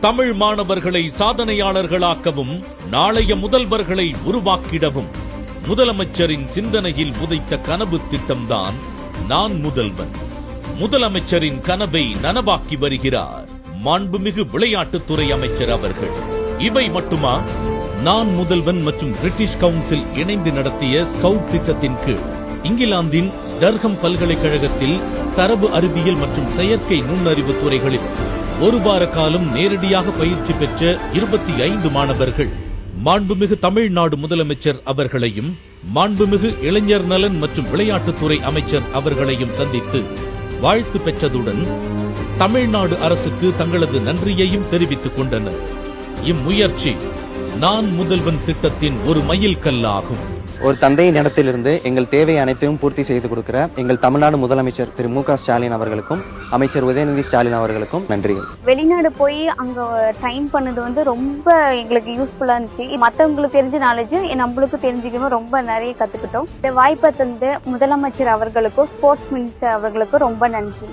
தமிழ் மாணவர்களை சாதனையாளர்களாக்கவும் நாளைய முதல்வர்களை உருவாக்கிடவும். முதலமைச்சரின் சிந்தனையில் உதைத்த கனவு திட்டம்தான் நான் முதல்வன் முதலமைச்சரின் கனவை நனவாக்கி வருகிறார் மாண்புமிகு விளையாட்டுத்துறை அமைச்சர் அவர்கள். இவை மட்டுமா? நான் முதல்வன் மற்றும் பிரிட்டிஷ் கவுன்சில் இணைந்து நடத்திய ஸ்கவுட் திட்டத்தின் கீழ். இங்கிலாந்தின் டர்ஹம் பல்கலைக்கழகத்தில் தரவு அறிவியல் மற்றும் செயற்கை நுண்ணறிவு துறைகளில் ஒரு வார காலம் நேரடியாக பயிற்சி பெற்ற இருபத்தி ஐந்து மாணவர்கள். மாண்புமிகு தமிழ்நாடு முதலமைச்சர் அவர்களையும் மாண்புமிகு இளைஞர் நலன் மற்றும் விளையாட்டுத்துறை அமைச்சர் அவர்களையும் சந்தித்து வாழ்த்து பெற்றதுடன் தமிழ்நாடு அரசுக்கு தங்களது நன்றியையும் தெரிவித்துக் கொண்டனர். இம்முயற்சி நான் முதல்வன் திட்டத்தின் ஒரு மைல்கல்லாகும். ஒரு தந்தையின் இடத்திலிருந்து எங்கள் தேவை அனைத்தையும் பூர்த்தி செய்து கொடுக்கிற எங்கள் தமிழ்நாடு முதலமைச்சர் திரு மு ஸ்டாலின் அவர்களுக்கும் அமைச்சர் உதயநிதி ஸ்டாலின் அவர்களுக்கும் நன்றிகள். வெளிநாடு போய் அங்க ட்ரைன் பண்ணது வந்து ரொம்ப எங்களுக்கு யூஸ்ஃபுல்லா இருந்துச்சு. மத்தவங்களுக்கு தெரிஞ்ச நாலேஜ் நம்மளுக்கு தெரிஞ்சுக்கவும் ரொம்ப நிறைய கத்துக்கிட்டோம். இந்த வாய்ப்பை தந்த முதலமைச்சர் அவர்களுக்கும் ஸ்போர்ட்ஸ் மினிஸ்டர் அவர்களுக்கும் ரொம்ப நன்றி.